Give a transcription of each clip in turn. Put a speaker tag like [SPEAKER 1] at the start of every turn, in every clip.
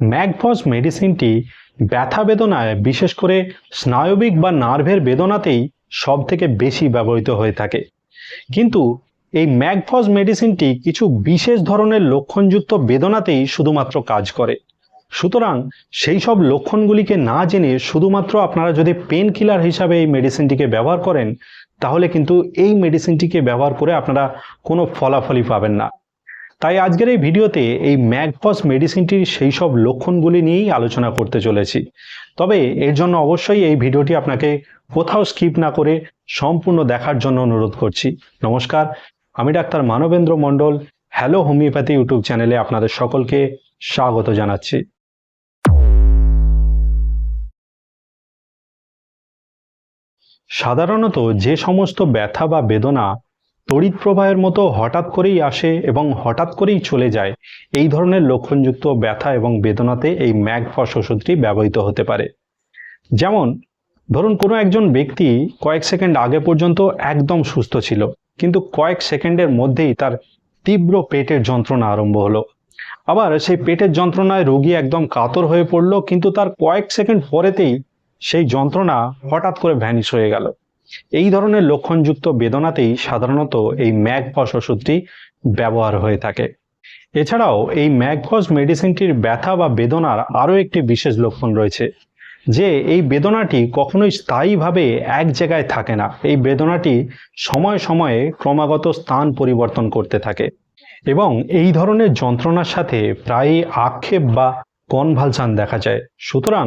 [SPEAKER 1] ম্যাগফস মেডিসিনটি ব্যথা বেদনায়, বিশেষ করে স্নায়বিক বা নার্ভের বেদনাতেই সব থেকে বেশি ব্যবহৃত হয়ে থাকে। কিন্তু এই ম্যাগফস মেডিসিনটি কিছু বিশেষ ধরনের লক্ষণযুক্ত বেদনাতেই শুধুমাত্র কাজ করে। সুতরাং সেই সব লক্ষণগুলিকে না জেনে শুধুমাত্র আপনারা যদি পেন কিলার হিসাবে এই মেডিসিনটিকে ব্যবহার করেন, তাহলে কিন্তু এই মেডিসিনটিকে ব্যবহার করে আপনারা কোনো ফলাফলই পাবেন না। তাই আজকের এই ভিডিওতে এই ম্যাগফস মেডিসিনটির সেই সব লক্ষণগুলি নিয়েই আলোচনা করতে চলেছি। তবে এর জন্য অবশ্যই এই ভিডিওটি আপনাকে কোথাও স্কিপ না করে সম্পূর্ণ দেখার জন্য অনুরোধ করছি। নমস্কার, আমি doctor Manabendra Mondal, hello homeopathy YouTube চ্যানেলে আপনাদের সকলকে স্বাগত জানাচ্ছি। সাধারণত যে সমস্ত ব্যথা বা বেদনা তড়িৎ প্রবাহের মতো হঠাৎ করেই আসে এবং হঠাৎ করেই চলে যায়। এই ধরনের লক্ষণযুক্ত ব্যথা এবং বেদনাতে এই ম্যাগফস ওষুধটি ব্যবহৃত হতে পারে। যেমন, ধরুন কোনো একজন ব্যক্তি কয়েক সেকেন্ড আগে পর্যন্ত একদম সুস্থ ছিল, কিন্তু কয়েক সেকেন্ডের মধ্যেই তার তীব্র পেটের যন্ত্রণা আরম্ভ হলো। আবার সেই পেটের যন্ত্রণায় রোগী একদম কাতর হয়ে পড়ল, কিন্তু তার কয়েক সেকেন্ড পরেতেই সেই যন্ত্রণা হঠাৎ করে ভ্যানিশ হয়ে গেল। এই ধরনের লক্ষণযুক্ত বেদনাতেই সাধারণত এই ম্যাগফস ওষুধটি ব্যবহার হয়ে থাকে। এছাড়াও এই ম্যাগফস মেডিসিনটির ব্যথা বা বেদনার আরও একটি বিশেষ লক্ষণ রয়েছে, যে এই বেদনাটি কখনোই স্থায়ীভাবে এক জায়গায় থাকে না। এই বেদনাটি সময় সময়ে ক্রমাগত স্থান পরিবর্তন করতে থাকে এবং এই ধরনের যন্ত্রণার সাথে প্রায়ই আক্ষেপ বা কনভালসান দেখা যায়। সুতরাং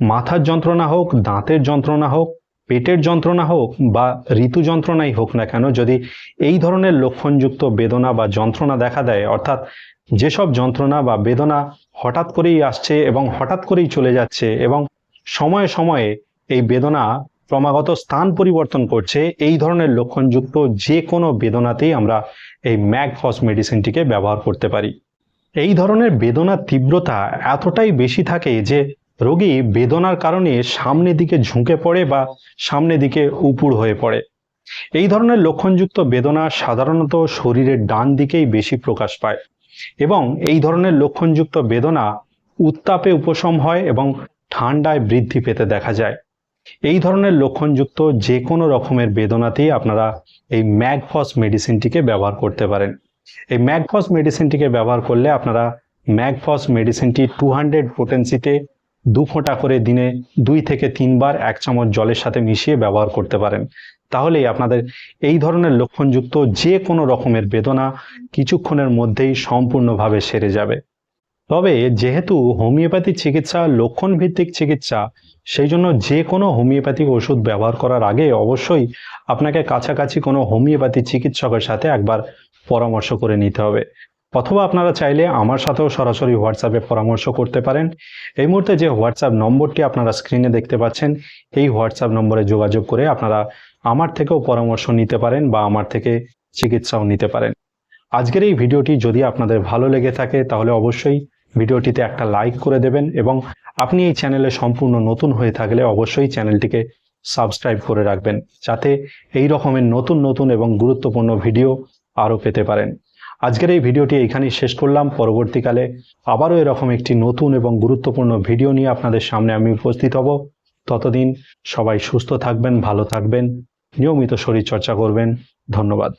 [SPEAKER 1] মাথার যন্ত্রণা হোক, দাঁতের যন্ত্রণা হোক পেটের যন্ত্রণা হোক বা ঋতু যন্ত্রণাই হোক না কেন, যদি এই ধরনের লক্ষণযুক্ত বেদনা বা যন্ত্রণা দেখা দেয়, অর্থাৎ যেসব যন্ত্রণা বা বেদনা হঠাৎ করেই আসছে এবং হঠাৎ করেই চলে যাচ্ছে এবং সময়ে সময়ে এই বেদনা ক্রমাগত স্থান পরিবর্তন করছে, এই ধরনের লক্ষণযুক্ত যে কোনো বেদনাতেই আমরা এই ম্যাগফস মেডিসিনটিকে ব্যবহার করতে পারি। এই ধরনের বেদনার তীব্রতা এতটাই বেশি থাকে যে রোগী বেদনার কারণে সামনের দিকে ঝুঁকে পড়ে বা সামনের দিকে উপুড় হয়ে পড়ে। এই ধরনের লক্ষণযুক্ত বেদনা সাধারণত শরীরের ডান দিকেই বেশি প্রকাশ পায় এবং এই ধরনের লক্ষণযুক্ত বেদনা উত্তাপে উপশম হয় এবং ঠান্ডায় বৃদ্ধি পেতে দেখা যায়। এই ধরনের লক্ষণযুক্ত যে কোনো রকমের বেদনাতেই আপনারা এই ম্যাগফস মেডিসিনটিকে ব্যবহার করতে পারেন। এই ম্যাগফস মেডিসিনটিকে ব্যবহার করলে আপনারা ম্যাগফস মেডিসিনটি টু হান্ড্রেড পোটেন্সিতে দু ফোঁটা করে দিনে দুই থেকে তিনবার এক চামচ জলের সাথে মিশিয়ে ব্যবহার করতে পারেন। তাহলেই আপনাদের এই ধরনের লক্ষণযুক্ত যে কোনো রকমের বেদনা কিছুক্ষণের মধ্যেই সম্পূর্ণভাবে সেরে যাবে। তবে যেহেতু হোমিওপ্যাথি চিকিৎসা লক্ষণ ভিত্তিক চিকিৎসা, সেই জন্য যে কোনো হোমিওপ্যাথিক ওষুধ ব্যবহার করার আগে অবশ্যই আপনাকে কাছাকাছি কোনো হোমিওপ্যাথি চিকিৎসকের সাথে একবার পরামর্শ করে নিতে হবে। অথবা আপনারা চাইলে আমার সাথেও সরাসরি হোয়াটসঅ্যাপে পরামর্শ করতে পারেন। এই মুহূর্তে যে হোয়াটসঅ্যাপ নম্বরটি আপনারা স্ক্রিনে দেখতে পাচ্ছেন, এই হোয়াটসঅ্যাপ নম্বরে যোগাযোগ করে আপনারা আমার থেকেও পরামর্শ নিতে পারেন বা আমার থেকে চিকিৎসাও নিতে পারেন। আজকের এই ভিডিওটি যদি আপনাদের ভালো লেগে থাকে, তাহলে অবশ্যই ভিডিওটিতে একটা লাইক করে দেবেন এবং আপনি এই চ্যানেলে সম্পূর্ণ নতুন হয়ে থাকলে অবশ্যই চ্যানেলটিকে সাবস্ক্রাইব করে রাখবেন, যাতে এই রকমের নতুন নতুন এবং গুরুত্বপূর্ণ ভিডিও আরও পেতে পারেন। আজকের এই ভিডিওটি এখানেই শেষ করলাম। পরবর্তীকালে আবারও এরকম একটি নতুন এবং গুরুত্বপূর্ণ ভিডিও নিয়ে আপনাদের সামনে আমি উপস্থিত হব। ততদিন সবাই সুস্থ থাকবেন, ভালো থাকবেন, নিয়মিত শরীরচর্চা করবেন। ধন্যবাদ।